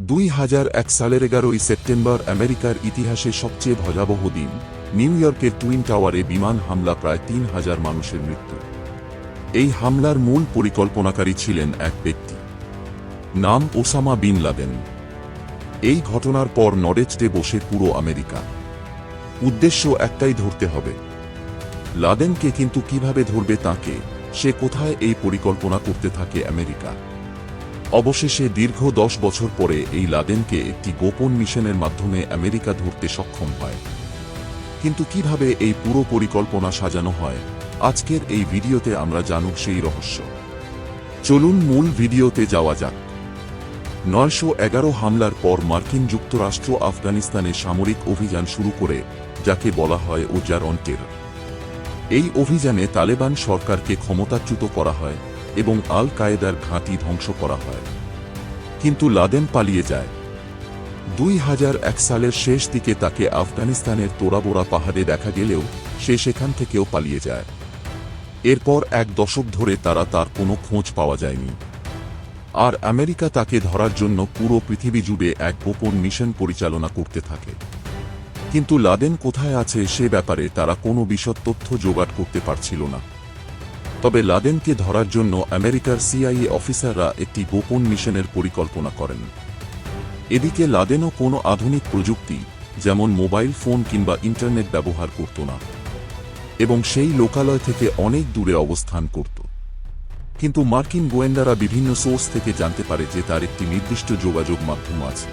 দুই হাজার এক সালের এগারোই সেপ্টেম্বর আমেরিকার ইতিহাসে সবচেয়ে ভয়াবহ দিন। নিউ ইয়র্কের টুইন টাওয়ারে বিমান হামলা প্রায় তিন হাজার মানুষের মৃত্যু। এই হামলার মূল পরিকল্পনাকারী ছিলেন এক ব্যক্তি। নাম ওসামা বিন লাদেন। এই ঘটনার পর নরেজডে বসে পুরো আমেরিকা। উদ্দেশ্য একটাই ধরতে হবে। লাদেনকে কিন্তু কীভাবে ধরবে তাকে, সে কোথায় এই পরিকল্পনা করতে থাকে আমেরিকা? অবশেষে দীর্ঘ দশ বছর পরে এই লাদেনকে একটি গোপন মিশনের মাধ্যমে আমেরিকা ধরতে সক্ষম হয়। কিন্তু কীভাবে এই পুরো পরিকল্পনা সাজানো হয়, আজকের এই ভিডিওতে আমরা জানুক সেই রহস্য। চলুন মূল ভিডিওতে যাওয়া যাক। নয়শো এগারো হামলার পর মার্কিন যুক্তরাষ্ট্র আফগানিস্তানে সামরিক অভিযান শুরু করে, যাকে বলা হয় ওজার অন টেরর। এই অভিযানে তালেবান সরকারকে ক্ষমতাচ্যুত করা হয় এবং আল কায়েদার ঘাঁটি ধ্বংস করা হয়। কিন্তু লাদেন পালিয়ে যায়। দুই হাজার এক সালের শেষ দিকে তাকে আফগানিস্তানের তোরাবোরা পাহাড়ে দেখা গেলেও সে সেখান থেকেও পালিয়ে যায়। এরপর এক দশক ধরে তারা তার কোনো খোঁজ পাওয়া যায়নি। আর আমেরিকা তাকে ধরার জন্য পুরো পৃথিবী জুড়ে এক গোপন মিশন পরিচালনা করতে থাকে। কিন্তু লাদেন কোথায় আছে সে ব্যাপারে তারা কোনো বিশদ তথ্য জোগাড় করতে পারছিল না। তবে লাদেনকে ধরার জন্য আমেরিকার সিআইএ অফিসাররা একটি গোপন মিশনের পরিকল্পনা করেন। এদিকে লাদেনও কোনো আধুনিক প্রযুক্তি, যেমন মোবাইল ফোন কিংবা ইন্টারনেট ব্যবহার করত না, এবং সেই লোকালয় থেকে অনেক দূরে অবস্থান করত। কিন্তু মার্কিন গোয়েন্দারা বিভিন্ন সোর্স থেকে জানতে পারে যে তার একটি নির্দিষ্ট যোগাযোগ মাধ্যম আছে।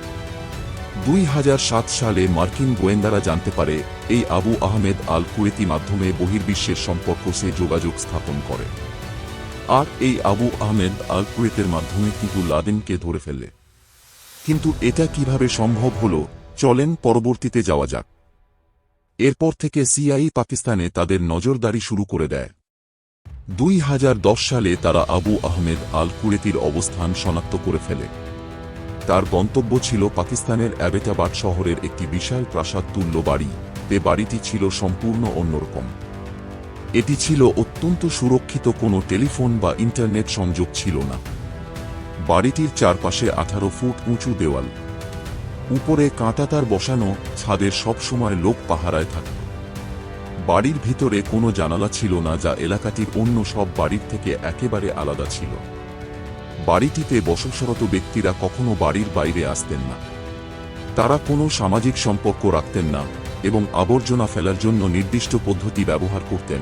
দুই হাজার সাত সালে মার্কিন গোয়েন্দারা জানতে পারে এই আবু আহমেদ আল কুয়েতি মাধ্যমে বহির্বিশ্বের সম্পর্ক সে যোগাযোগ স্থাপন করে। আর এই আবু আহমেদ আল কুয়েতের মাধ্যমে কিন্তু লাদেনকে ধরে ফেলে কিন্তু এটা কীভাবে সম্ভব হল, চলেন পরবর্তীতে যাওয়া যাক। এরপর থেকে সিআই পাকিস্তানে তাদের নজরদারি শুরু করে দেয়। দুই হাজার দশ সালে তারা আবু আহমেদ আল কুয়েতির অবস্থান শনাক্ত করে ফেলে। তার গন্তব্য ছিল পাকিস্তানের অ্যাবেটাবাদ শহরের একটি বিশাল প্রাসাদ তুল্য বাড়ি। তে বাড়িটি ছিল সম্পূর্ণ অন্যরকম। এটি ছিল অত্যন্ত সুরক্ষিত, কোনো টেলিফোন বা ইন্টারনেট সংযোগ ছিল না। বাড়িটির চারপাশে আঠারো ফুট উঁচু দেওয়াল। উপরে কাঁটাতার বসানো, ছাদের সবসময় লোক পাহারায় থাকত বাড়ির ভিতরে কোনো জানালা ছিল না, যা এলাকাটির অন্য সব বাড়ির থেকে একেবারে আলাদা ছিল। বাড়িটিতে বসবাসরত ব্যক্তিরা কখনো বাড়ির বাইরে আসতেন না। তারা কোনো সামাজিক সম্পর্ক রাখতেন না এবং আবর্জনা ফেলার জন্য নির্দিষ্ট পদ্ধতি ব্যবহার করতেন,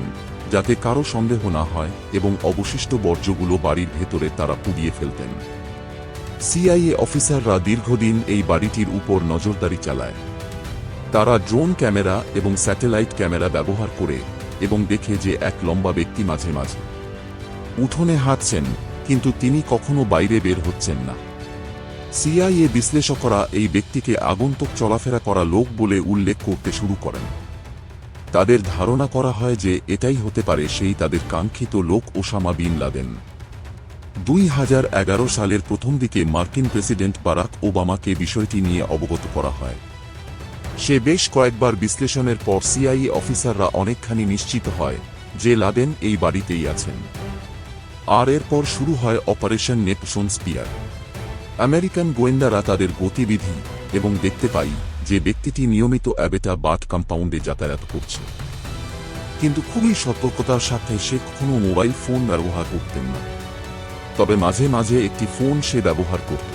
যাতে কারও সন্দেহ না হয় এবং অবশিষ্ট বর্জ্যগুলো বাড়ির ভেতরে তারা পুড়িয়ে ফেলতেন। সিআইএ অফিসাররা দীর্ঘদিন এই বাড়িটির উপর নজরদারি চালায়। তারা ড্রোন ক্যামেরা এবং স্যাটেলাইট ক্যামেরা ব্যবহার করে এবং দেখে যে এক লম্বা ব্যক্তি মাঝে মাঝে উঠোনে হাঁটছেন কিন্তু তিনি কখনো বাইরে বের হচ্ছেন না। সিআইএ বিশ্লেষকরা এই ব্যক্তিকে আগন্তুক চলাফেরা করা লোক বলে উল্লেখ করতে শুরু করেন। তাদের ধারণা করা হয় যে এটাই হতে পারে সেই তাদের কাঙ্ক্ষিত লোক ওসামা বিন লাদেন। দুই হাজার এগারো সালের প্রথম দিকে মার্কিন প্রেসিডেন্ট বারাক ওবামাকে বিষয়টি নিয়ে অবগত করা হয়। সে বেশ কয়েকবার বিশ্লেষণের পর সিআইএ অফিসাররা অনেকখানি নিশ্চিত হয় যে লাদেন এই বাড়িতেই আছেন। আর এরপর শুরু হয় অপারেশন নেপসন স্পিয়ার। আমেরিকান গোয়েন্দারা তাদের গতিবিধি এবং দেখতে পাই যে ব্যক্তিটি নিয়মিত অ্যাবেটা বাট কম্পাউন্ডে যাতায়াত করছে। কিন্তু খুবই সতর্কতার সাথে সে কখনো মোবাইল ফোন ব্যবহার করতেন না। তবে মাঝে মাঝে একটি ফোন সে ব্যবহার করত।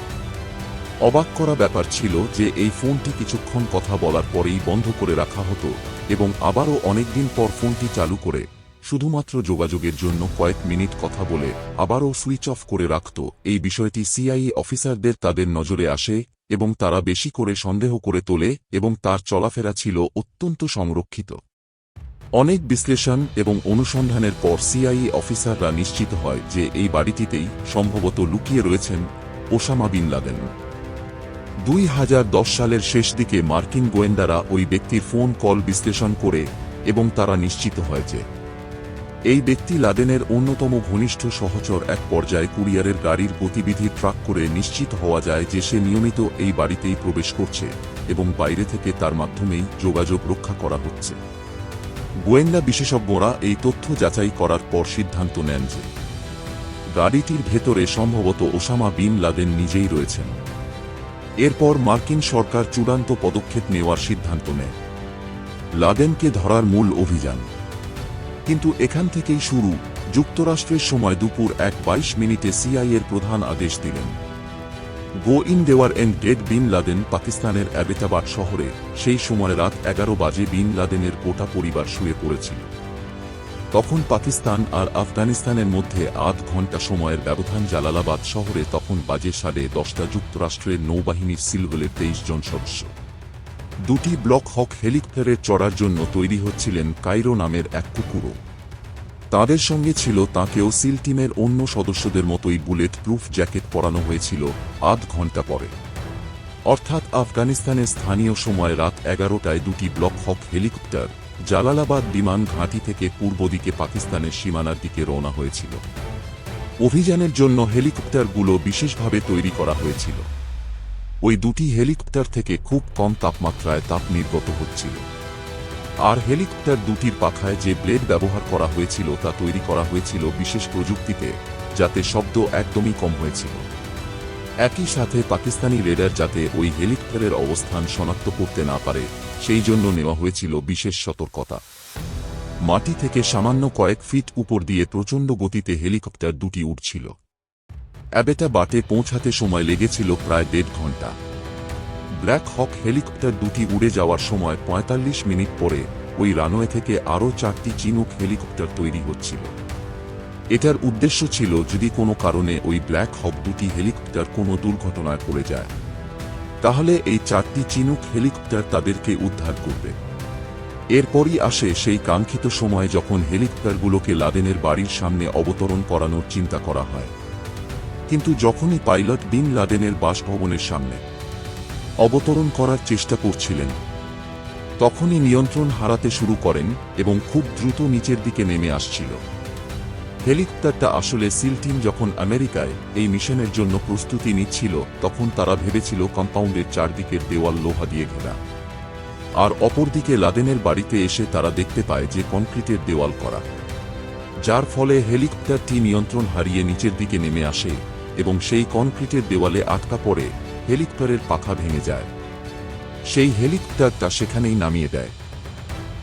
অবাক করা ব্যাপার ছিল যে এই ফোনটি কিছুক্ষণ কথা বলার পরেই বন্ধ করে রাখা হতো এবং আবারও অনেকদিন পর ফোনটি চালু করে শুধুমাত্র যোগাযোগের জন্য কয়েক মিনিট কথা বলে আবারও সুইচ অফ করে রাখত। এই বিষয়টি সিআইএ অফিসারদের তাদের নজরে আসে এবং তারা বেশি করে সন্দেহ করে তোলে এবং তার চলাফেরা ছিল অত্যন্ত সংরক্ষিত। অনেক বিশ্লেষণ এবং অনুসন্ধানের পর সিআইএ অফিসাররা নিশ্চিত হয় যে এই বাড়িটিতেই সম্ভবত লুকিয়ে রয়েছেন ওসামা বিন লাদেন। দুই হাজার দশ সালের শেষ দিকে মার্কিন গোয়েন্দারা ওই ব্যক্তির ফোন কল বিশ্লেষণ করে এবং তারা নিশ্চিত হয় যে এই ব্যক্তি লাদেনের অন্যতম ঘনিষ্ঠ সহচর এক পর্যায়ে কুরিয়ারের গাড়ির গতিবিধি ট্রাক করে নিশ্চিত হওয়া যায় যে সে নিয়মিত এই বাড়িতেই প্রবেশ করছে এবং বাইরে থেকে তার মাধ্যমেই যোগাযোগ রক্ষা করা হচ্ছে। গোয়েন্দা বিশেষজ্ঞরা এই তথ্য যাচাই করার পর সিদ্ধান্ত নেন যে গাড়িটির ভেতরে সম্ভবত ওসামা বিন লাদেন নিজেই রয়েছেন। এরপর মার্কিন সরকার চূড়ান্ত পদক্ষেপ নেওয়ার সিদ্ধান্ত নেয়। লাদেনকে ধরার মূল অভিযান কিন্তু এখান থেকেই শুরু। যুক্তরাষ্ট্রের সময় দুপুর এক বাইশ মিনিটে সিআইয়ের প্রধান আদেশ দিলেন। Go in there and dead bin Laden পাকিস্তানের অ্যাবেটাবাদ শহরে, সেই সময় রাত এগারো বাজে বিন লাদেনের গোটা পরিবার শুয়ে পড়েছিল। তখন পাকিস্তান আর আফগানিস্তানের মধ্যে আধ ঘণ্টা সময়ের ব্যবধান জালালাবাদ শহরে তখন বাজে সাড়ে দশটা যুক্তরাষ্ট্রের নৌবাহিনীর সিলগুলের তেইশ জন সদস্য। দুটি ব্লক হক হেলিকপ্টারে চড়ার জন্য তৈরি হচ্ছিলেন কাইরো নামের এক কুকুরও। তাদের সঙ্গে ছিল তাকেও সিল টিমের অন্য সদস্যদের মতোই বুলেট প্রুফ জ্যাকেট পরানো হয়েছিল আধ ঘণ্টা পরে। অর্থাৎ আফগানিস্তানের স্থানীয় সময় রাত এগারোটায় দুটি ব্লক হক হেলিকপ্টার জালালাবাদ বিমান ঘাঁটি থেকে পূর্ব দিকে পাকিস্তানের সীমানার দিকে রওনা হয়েছিল। অভিযানের জন্য হেলিকপ্টারগুলো বিশেষভাবে তৈরি করা হয়েছিল। ওই দুটি হেলিকপ্টার থেকে খুব কম তাপমাত্রায় তাপ নির্গত হচ্ছিল। আর হেলিকপ্টার দুটির পাখায় যে ব্লেড ব্যবহার করা হয়েছিল তা তৈরি করা হয়েছিল বিশেষ প্রযুক্তিতে, যাতে শব্দ একদমই কম হয়েছিল। একই সাথে পাকিস্তানি রেডার যাতে ওই হেলিকপ্টারের অবস্থান শনাক্ত করতে না পারে, সেই জন্য নেওয়া হয়েছিল বিশেষ সতর্কতা। মাটি থেকে সামান্য কয়েক ফিট উপর দিয়ে প্রচণ্ড গতিতে হেলিকপ্টার দুটি উঠছিল অ্যাবেটা বাটে পৌঁছাতে সময় লেগেছিল প্রায় দেড় ঘণ্টা। ব্ল্যাক হক হেলিকপ্টার দুটি উড়ে যাওয়ার সময় ৪৫ মিনিট পরে ওই রানওয়ে থেকে আরও চারটি চিনুক হেলিকপ্টার তৈরি হচ্ছিল। এটার উদ্দেশ্য ছিল যদি কোনো কারণে ওই ব্ল্যাক হক দুটি হেলিকপ্টার কোনো দুর্ঘটনায় পড়ে যায়, তাহলে এই চারটি চিনুক হেলিকপ্টার তাদেরকে উদ্ধার করবে। এরপরই আসে সেই কাঙ্ক্ষিত সময় যখন হেলিকপ্টারগুলোকে লাদেনের বাড়ির সামনে অবতরণ করানোর চিন্তা করা হয়। কিন্তু যখনই পাইলট বিন লাদেনের বাসভবনের সামনে অবতরণ করার চেষ্টা করছিলেন, তখনই নিয়ন্ত্রণ হারাতে শুরু করেন এবং খুব দ্রুত নিচের দিকে নেমে আসছিল। হেলিকপ্টারটা আসলে সিল টিম যখন আমেরিকায় এই মিশনের জন্য প্রস্তুতি নিচ্ছিল, তখন তারা ভেবেছিল কম্পাউন্ডের চারদিকের দেওয়াল লোহা দিয়ে ঘেরা। আর অপরদিকে লাদেনের বাড়িতে এসে তারা দেখতে পায় যে কনক্রিটের দেওয়াল করা। যার ফলে হেলিকপ্টারটি নিয়ন্ত্রণ হারিয়ে নিচের দিকে নেমে আসে। এবং সেই কনক্রিটের দেওয়ালে আটকা পড়ে হেলিকপ্টারের পাখা ভেঙে যায়। সেই হেলিকপ্টারটা সেখানেই নামিয়ে দেয়।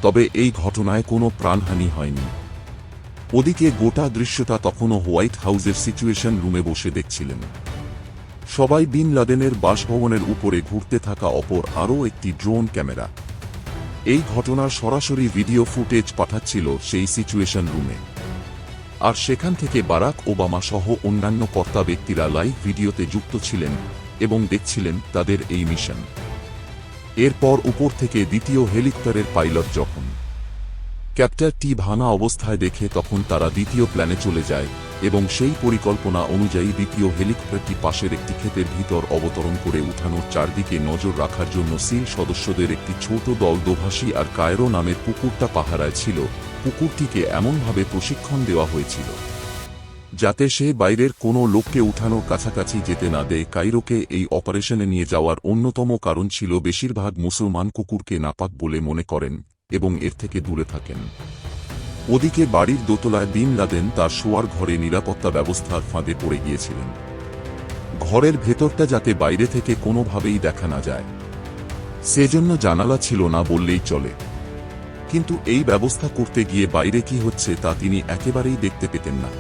তবে এই ঘটনায় কোনো প্রাণহানি হয়নি। ওদিকে গোটা দৃশ্যটা তখনও হোয়াইট হাউসের সিচুয়েশন রুমে বসে দেখছিলেন। সবাই বিন লাদেনের বাসভবনের উপরে ঘুরতে থাকা অপর আরও একটি ড্রোন ক্যামেরা। এই ঘটনার সরাসরি ভিডিও ফুটেজ পাঠাচ্ছিল সেই সিচুয়েশন রুমে। আর সেখান থেকে বারাক ওবামা সহ অন্যান্য কর্তা ব্যক্তিরা লাইভ ভিডিওতে যুক্ত ছিলেন এবং দেখছিলেন তাদের এই মিশন। এরপর উপর থেকে দ্বিতীয় হেলিকপ্টারের পাইলট যখন ক্যাপ্টারটি ভাঙা অবস্থায় দেখে তখন তারা দ্বিতীয় প্ল্যানে চলে যায় এবং সেই পরিকল্পনা অনুযায়ী দ্বিতীয় হেলিকপ্টারটি পাশের একটি ক্ষেতের ভিতর অবতরণ করে উঠানোর চারদিকে নজর রাখার জন্য সিল সদস্যদের একটি ছোট দল দোভাষী আর কায়রো নামের পুকুরটা পাহারায় ছিল। পুকুরটিকে এমনভাবে প্রশিক্ষণ দেওয়া হয়েছিল, যাতে সে বাইরের কোনো লোককে উঠানোর কাছাকাছি যেতে না দেয়। কাইরোকে এই অপারেশনে নিয়ে যাওয়ার অন্যতম কারণ ছিল বেশিরভাগ মুসলমান কুকুরকে নাপাক বলে মনে করেন এবং এর থেকে দূরে থাকেন। ওদিকে বাড়ির দোতলায় বিন লাদেন তার শোয়ার ঘরে নিরাপত্তা ব্যবস্থার ফাঁদে পড়ে গিয়েছিলেন। ঘরের ভেতরটা যাতে বাইরে থেকে কোনোভাবেই দেখা না যায়। সেজন্য জানালা ছিল না বললেই চলে। কিন্তু এই ব্যবস্থা করতে গিয়ে বাইরে কি হচ্ছে তা তিনি একেবারেই দেখতে পেতেন না।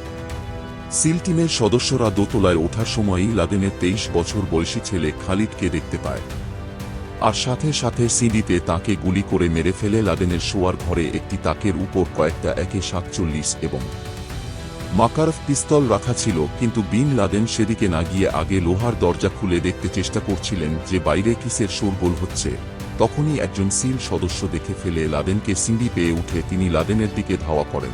সিল টিমের সদস্যরা দোতলায় ওঠার সময়ই লাদেনের তেইশ বছর বয়সী ছেলে খালিদকে দেখতে পায়। আর সাথে সাথে সিডিতে তাকে গুলি করে মেরে ফেলে লাদেনের শোয়ার ঘরে একটি তাকের উপর কয়েকটা একে সাতচল্লিশ এবং মাকারফ পিস্তল রাখা ছিল, কিন্তু বিন লাদেন সেদিকে না গিয়ে আগে লোহার দরজা খুলে দেখতে চেষ্টা করছিলেন যে বাইরে কিসের শোরগোল হচ্ছে। তখনই একজন সিল সদস্য দেখে ফেলে লাদেনকে সিঁড়ি পেয়ে উঠে তিনি লাদেনের দিকে ধাওয়া করেন।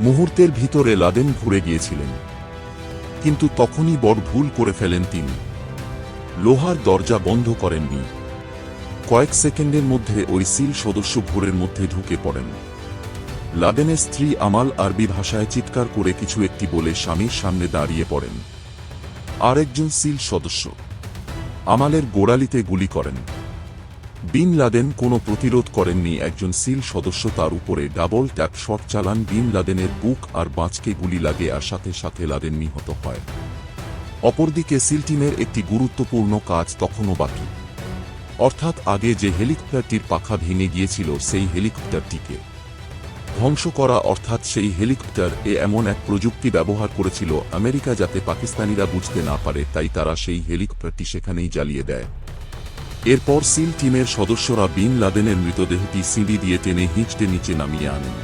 মুহূর্তের ভিতরে লাদেন ঘুরে গিয়েছিলেন। কিন্তু তখনই বড় ভুল করে ফেলেন তিনি। লোহার দরজা বন্ধ করেননি। কয়েক সেকেন্ডের মধ্যে ওই সিল সদস্য ভোরের মধ্যে ঢুকে পড়েন। লাদেনের স্ত্রী আমাল আরবি ভাষায় চিৎকার করে কিছু একটি বলে স্বামীর সামনে দাঁড়িয়ে পড়েন। আরেকজন সিল সদস্য। আমালের গোড়ালিতে গুলি করেন। বিন লাদেন কোনো প্রতিরোধ করেননি। একজন সিল সদস্য তার উপরে ডাবল ট্যাপ শট চালান। বিন লাদেনের বুক আর বাঁচকে গুলি লাগে আর সাথে সাথে লাদেন নিহত হয়। অপরদিকে সিল টিমের একটি গুরুত্বপূর্ণ কাজ তখনও বাকি। অর্থাৎ আগে যে হেলিকপ্টারটির পাখা ভেঙে গিয়েছিল, সেই হেলিকপ্টারটিকে ধ্বংস করা, অর্থাৎ সেই হেলিকপ্টার এ এমন এক প্রযুক্তি ব্যবহার করেছিল, আমেরিকা যাতে পাকিস্তানিরা বুঝতে না পারে, তাই তারা সেই হেলিকপ্টারটি সেখানেই জ্বালিয়ে দেয়। এরপর সিল টিমের সদস্যরা বিন লাদেনের মৃতদেহটি সিঁড়ি দিয়ে টেনে হিঁচড়ে নিচে নামিয়ে আনেন।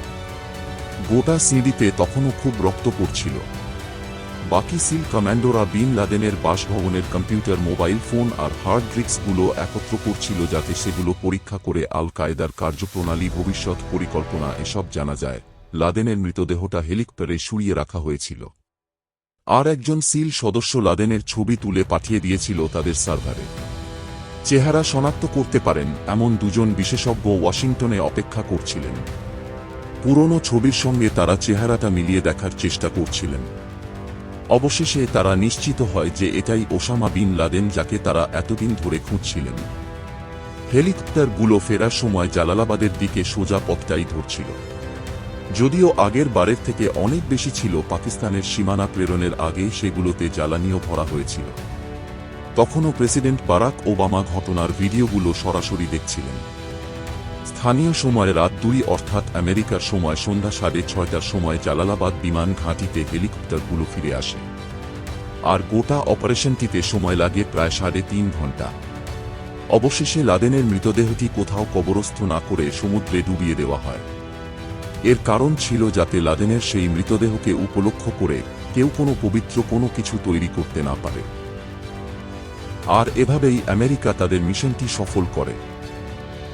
গোটা সিঁড়িতে তখনও খুব রক্ত পড়ছিল। বাকি সিল কমান্ডোরা বিন লাদেনের বাসভবনের কম্পিউটার, মোবাইল ফোন আর হার্ড ড্রিক্সগুলো একত্র করছিল যাতে সেগুলো পরীক্ষা করে আল কায়দার কার্যপ্রণালী, ভবিষ্যৎ পরিকল্পনা এসব জানা যায়। লাদেনের মৃতদেহটা হেলিকপ্টারে শুইয়ে রাখা হয়েছিল। আর একজন সিল সদস্য লাদেনের ছবি তুলে পাঠিয়ে দিয়েছিল তাদের সার্ভারে। চেহারা শনাক্ত করতে পারেন, এমন দুজন বিশেষজ্ঞ ওয়াশিংটনে অপেক্ষা করছিলেন। পুরনো ছবির সঙ্গে তারা চেহারাটা মিলিয়ে দেখার চেষ্টা করছিলেন। অবশেষে তারা নিশ্চিত হয় যে এটাই ওসামা বিন লাদেন যাকে তারা এতদিন ধরে খুঁজছিলেন। হেলিকপ্টারগুলো ফেরার সময় জালালাবাদের দিকে সোজা পথটাই ধরছিল। যদিও আগের বারের থেকে অনেক বেশি ছিল পাকিস্তানের সীমানা প্রেরণের আগে সেগুলোতে জ্বালানিও ভরা হয়েছিল। তখনও প্রেসিডেন্ট বারাক ওবামা ঘটনার ভিডিওগুলো সরাসরি দেখছিলেন। স্থানীয় সময় রাত দুই অর্থাৎ আমেরিকার সময় সন্ধ্যা সাড়ে ছয়টার সময় জালালাবাদ বিমান ঘাঁটিতে হেলিকপ্টারগুলো ফিরে আসে। আর গোটা অপারেশনটিতে সময় লাগে প্রায় সাড়ে তিন ঘণ্টা। অবশেষে লাদেনের মৃতদেহটি কোথাও কবরস্থ না করে সমুদ্রে ডুবিয়ে দেওয়া হয়। এর কারণ ছিল যাতে লাদেনের সেই মৃতদেহকে উপলক্ষ করে কেউ কোনো পবিত্র কোনো কিছু তৈরি করতে না পারে। আর এভাবেই আমেরিকা তাদের মিশনটি সফল করে।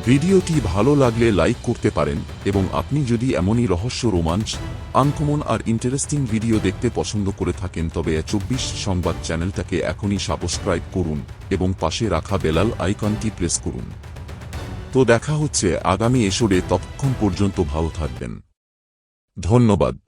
ভিডিওটি ভালো লাগলে লাইক করতে পারেন এবং আপনি যদি এমনই রহস্য, রোমাঞ্চ, আনকমন আর ইন্টারেস্টিং ভিডিও দেখতে পছন্দ করে থাকেন, তবে চব্বিশ সংবাদ চ্যানেলটাকে এখনই সাবস্ক্রাইব করুন এবং পাশে রাখা বেলাল আইকনটি প্রেস করুন। তো দেখা হচ্ছে আগামী এসরে ততক্ষণ পর্যন্ত ভালো থাকবেন। ধন্যবাদ।